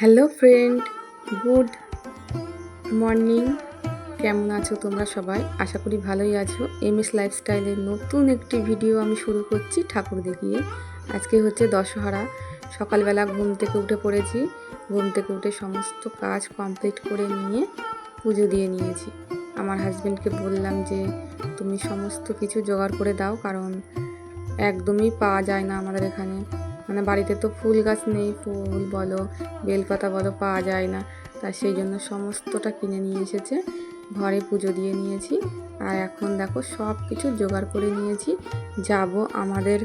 Hello friend, good morning. কেমন আছো তোমরা সবাই? আশা করি ভালোই আছো। এম এস লাইফস্টাইলের নতুন একটি ভিডিও আমি শুরু করছি ঠাকুর দেখিয়ে। আজকে হচ্ছে দশহরা। সকালবেলা ঘুম থেকে উঠে পড়েছি। ঘুম থেকে উঠে সমস্ত কাজ কমপ্লিট করে নিয়ে পুজো দিয়ে নিয়েছি। আমার হাজব্যান্ডকে বললাম যে, তুমি সমস্ত কিছু জোগাড় করে দাও, কারণ একদমই পাওয়া যায় না আমাদের এখানে। মানে বাড়িতে তো ফুল গাছ নেই, ফুল বলো, বেলপাতা বলো পাওয়া যায় না। তা সেই জন্য সমস্তটা কিনে নিয়ে এসেছে। ঘরে পুজো দিয়ে নিয়েছি। আর এখন দেখো সব কিছু জোগাড় করে নিয়েছি। যাব আমাদের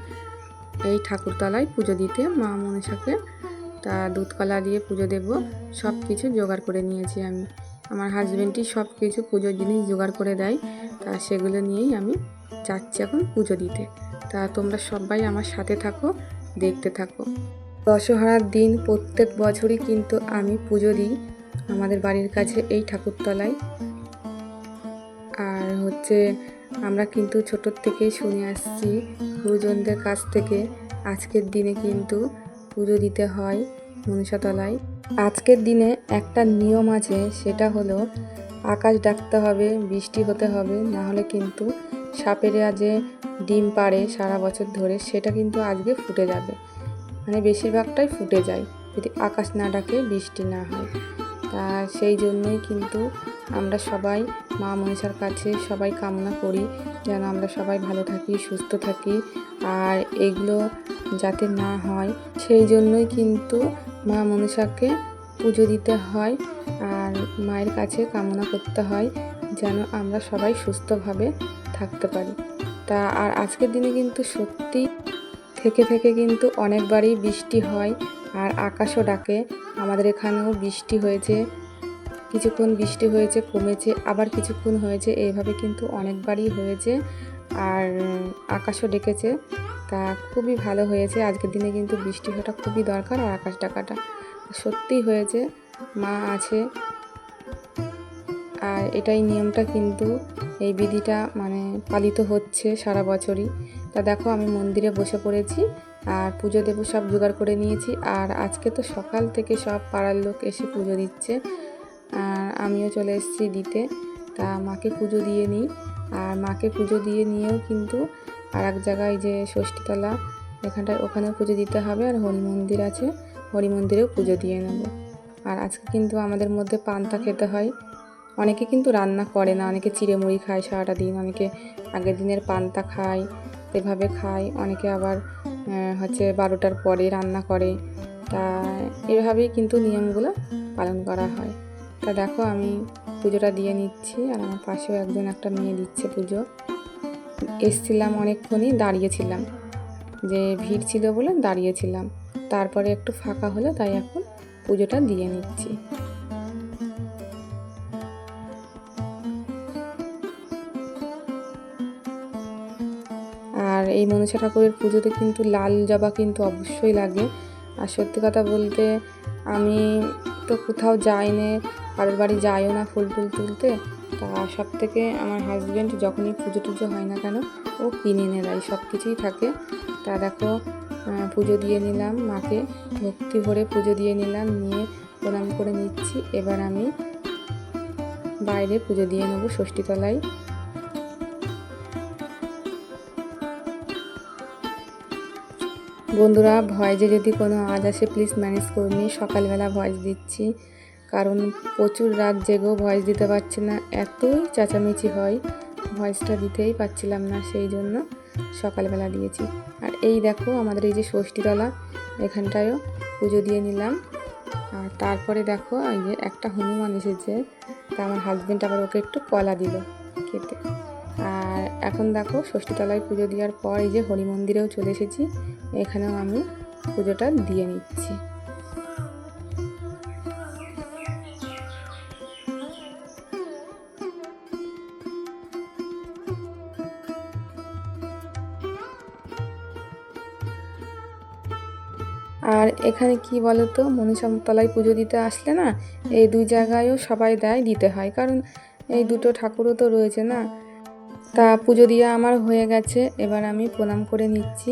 এই ঠাকুরতলায় পুজো দিতে মা মনসাকে তা দুধকলা দিয়ে পুজো দেব। সব কিছু জোগাড় করে নিয়েছি আমি। আমার হাজব্যান্ডই সব কিছু পুজোর জিনিস জোগাড় করে দেয়, তা সেগুলো নিয়েই আমি যাচ্ছি এখন পুজো দিতে। তা তোমরা সবাই আমার সাথে থাকো, দেখতে থাকো। দশহরার দিন প্রত্যেক বছরই কিন্তু আমি পুজো দিই আমাদের বাড়ির কাছে এই ঠাকুরতলায়। আর হচ্ছে আমরা কিন্তু ছোটোর থেকেই শুনে আসছি, গুরুজনদের কাছ থেকে আজকের দিনে কিন্তু পুজো দিতে হয় মনসাতলায় আজকের দিনে একটা নিয়ম আছে, সেটা হলো আকাশ ডাকতে হবে, বৃষ্টি হতে হবে না হলে কিন্তু সাপেরা যে ডিম পাড়ে সারা বছর ধরে, সেটা কিন্তু আজকে ফুটে যাবে। মানে বেশিরভাগটাই ফুটে যায়, যদি আকাশ না ডাকে, বৃষ্টি না হয়। তা সেই জন্যই কিন্তু আমরা সবাই মা মনসার কাছে সবাই কামনা করি যেন আমরা সবাই ভালো থাকি, সুস্থ থাকি। আর এগুলো যাতে না হয়, সেই জন্যই কিন্তু মা মনসাকে পুজো দিতে হয় আর মায়ের কাছে কামনা করতে হয় যেন আমরা সবাই সুস্থভাবে থাকতে পারি। তা আর আজকের দিনে কিন্তু সত্যি থেকে থেকে কিন্তু অনেকবারই বৃষ্টি হয় আর আকাশও ডাকে। আমাদের এখানেও বৃষ্টি হয়েছে। কিছুক্ষণ বৃষ্টি হয়েছে, কমেছে, আবার কিছুক্ষণ হয়েছে, এইভাবে কিন্তু অনেকবারই হয়েছে আর আকাশও ডেকেছে। তা খুবই ভালো হয়েছে। আজকের দিনে কিন্তু বৃষ্টি হওয়াটা খুবই দরকার আর আকাশ ডাকাটা সত্যিই হয়েছে। মা আছে। আর এটাই নিয়মটা কিন্তু, এই বিধিটা মানে পালিত হচ্ছে সারা বছরই। তা দেখো, আমি মন্দিরে বসে পড়েছি আর পুজো দেবো সব জোগাড় করে নিয়েছি। আর আজকে তো সকাল থেকে সব পাড়ার লোক এসে পুজো দিচ্ছে। আর আমিও চলে এসেছি দিতে। তা মাকে পুজো দিয়ে নিই। আর মাকে পুজো দিয়ে নিয়েও কিন্তু আর এক জায়গায় যে ষষ্ঠীতলা, এখানটায় ওখানেও পুজো দিতে হবে আর হরি মন্দির আছে, হরি মন্দিরেও পুজো দিয়ে নেব। আর আজকে কিন্তু আমাদের মধ্যে পান্তা খেতে হয়। অনেকে কিন্তু রান্না করে না, অনেকে চিড়ে মুড়ি খায় সারাটা দিন, অনেকে আগের দিনের পান্তা খায়, এভাবে খায়, অনেকে আবার হচ্ছে বারোটার পরে রান্না করে। তা এভাবেই কিন্তু নিয়মগুলো পালন করা হয়। তা দেখো, আমি পুজোটা দিয়ে নিচ্ছি আর আমার পাশেও একজন একটা মেয়ে দিচ্ছে পুজো। এসছিলাম অনেকক্ষণই, দাঁড়িয়েছিলাম। যে ভিড় ছিল বলে দাঁড়িয়েছিলাম। তারপরে একটু ফাঁকা হলো, তাই এখন পুজোটা দিয়ে নিচ্ছি। আর এই মনসা ঠাকুরের পুজোতে কিন্তু লাল জবা কিন্তু অবশ্যই লাগে। আর সত্যি কথা বলতে, আমি তো কোথাও যাই না কারোর বাড়ি যাইও না ফুল টুল তুলতে। তা সব থেকে আমার হাজব্যান্ড যখনই পুজো টুজো হয় না কেন, ও কিনে এনে দেয়, সব কিছুই থাকে। তা দেখো পুজো দিয়ে নিলাম, মাকে ভক্তি ভরে পুজো দিয়ে নিলাম, নিয়ে প্রণাম করে নিচ্ছি। এবার আমি বাইরে পুজো দিয়ে নেব ষষ্ঠীতলায়। বন্ধুরা ভয়েসে যদি কোনো আওয়াজ আসে প্লিজ ম্যানেজ করে নিই সকালবেলা ভয়েস দিচ্ছি। কারণ প্রচুর রাত জেগেও ভয়েস দিতে পারছে না। এতই চেঁচামেচি হয় ভয়েসটা দিতেই পারছিলাম না, সেই জন্য সকালবেলা দিয়েছি। আর এই দেখো আমাদের এই যে ষষ্ঠীতলা, এখানটায়ও পুজো দিয়ে নিলাম। আর তারপরে দেখো এই যে একটা হনুমান এসেছে, তা আমার হাজব্যান্ড আবার ওকে একটু কলা দিল খেতে। আর এখন দেখো ষষ্ঠীতলায় পুজো দেওয়ার পর এই যে হরি মন্দিরেও চলে এসেছি, এখানেও আমি পুজোটা দিয়ে নিচ্ছি। আর এখানে কি বলো তো মনীষামতলায় পুজো দিতে আসলে না, এই দুই জায়গায়ও সবাই দেয় দিতে হয়। কারণ এই দুটো ঠাকুরও তো রয়েছে না। তা পুজো দিয়ে আমার হয়ে গেছে, এবার আমি প্রণাম করে নিচ্ছি।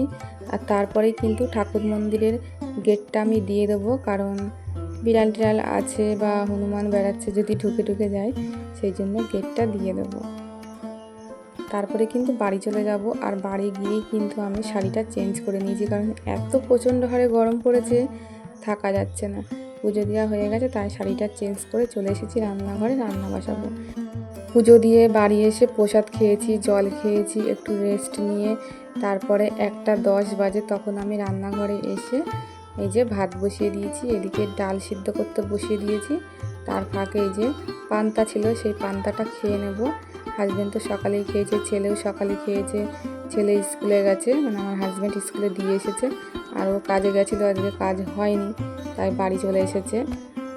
আর তারপরেই কিন্তু ঠাকুর মন্দিরের গেটটা আমি দিয়ে দেবো, কারণ বিড়াল টিড়াল আছে বা হনুমান বেড়াচ্ছে, যদি ঢুকে ঢুকে যায়, সেই জন্য গেটটা দিয়ে দেবো। তারপরে কিন্তু বাড়ি চলে যাব আর বাড়ি গিয়েই কিন্তু আমি শাড়িটা চেঞ্জ করে নিয়েছি, কারণ এত প্রচণ্ড হারে গরম পড়েছে, থাকা যাচ্ছে না। পুজো দেওয়া হয়ে গেছে, তাই শাড়িটা চেঞ্জ করে চলে এসেছি রান্নাঘরে, রান্না বসাবো। পুজো দিয়ে বাড়ি এসে প্রসাদ খেয়েছি, জল খেয়েছি, একটু রেস্ট নিয়ে, তারপরে একটা দশ বাজে তখন আমি রান্নাঘরে এসে এই যে ভাত বসিয়ে দিয়েছি, এদিকে ডাল সিদ্ধ করতে বসিয়ে দিয়েছি, তার ফাঁকে এই যে পান্তা ছিল, সেই পান্তাটা খেয়ে নেব। হাজব্যান্ড তো সকালেই খেয়েছে, ছেলেও সকালে খেয়েছে, ছেলে স্কুলে গেছে মানে আমার হাজব্যান্ড স্কুলে দিয়ে এসেছে, আর ও কাজে গেছিল, আজকে কাজ হয়নি, তাই বাড়ি চলে এসেছে।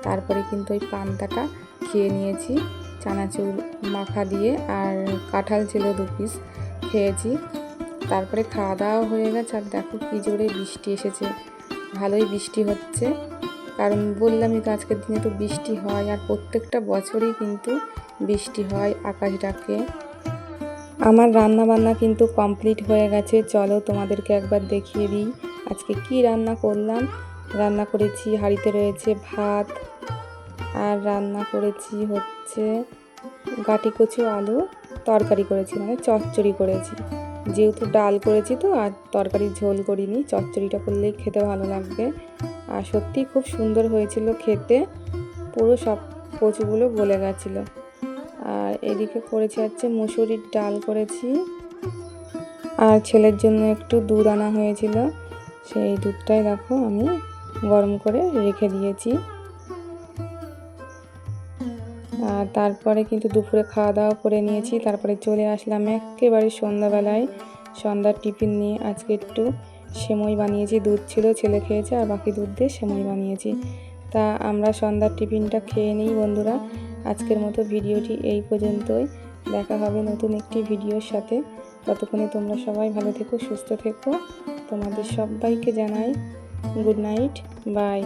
তারপরে কিন্তু ওই পান্তাটা খেয়ে নিয়েছি, চানাচুর মাখা দিয়ে, আর কাঁঠাল ছিল দু পিস খেয়েছি। তারপরে খাওয়া দাওয়া হয়ে গেছে, আর দেখো কী জোরে বৃষ্টি এসেছে। ভালোই বৃষ্টি হচ্ছে, কারণ বললামই তো আজকের দিনে তো বৃষ্টি হয়, আর প্রত্যেকটা বছরই কিন্তু বৃষ্টি হয়, আকাশ ডাকে। আমার রান্না বান্না কিন্তু কমপ্লিট হয়ে গেছে। চলো তোমাদেরকে একবার দেখিয়ে দিই আজকে কি রান্না করলাম। রান্না করেছি হাঁড়িতে রয়েছে ভাত আর রান্না করেছি হচ্ছে গাটি কচু আলু, তরকারি করেছি মানে চচ্চড়ি করেছি। যেহেতু ডাল করেছি তো, আর তরকারির ঝোল করিনি, চচ্চড়িটা করলেই খেতে ভালো লাগবে। আর সত্যি খুব সুন্দর হয়েছিল খেতে, পুরো সব কচুগুলো গলে গেছিল। আর এদিকে করেছি হচ্ছে মুসুরির ডাল করেছি। আর ছেলের জন্য একটু দুধ আনা হয়েছিল। সেই দুধটাই দেখো আমি গরম করে রেখে দিয়েছি। আর তারপরে কিন্তু দুপুরে খাওয়া দাওয়া করে নিয়েছি। তারপরে চলে আসলাম একেবারে সন্ধ্যাবেলায়। সন্ধ্যার টিফিন নিয়ে আজকে একটু সেমই বানিয়েছি, দুধ ছিল, ছেলে খেয়েছে আর বাকি দুধ দিয়ে সেমই বানিয়েছি। তা আমরা সন্ধ্যার টিফিনটা খেয়ে নিই বন্ধুরা। আজকের মতো ভিডিওটি এই পর্যন্তই। দেখা হবে নতুন একটি ভিডিওর সাথে। ততক্ষণে তোমরা সবাই ভালো থেকো, সুস্থ থেকো। তোমাদের সবাইকে জানাই গুড নাইট, বাই।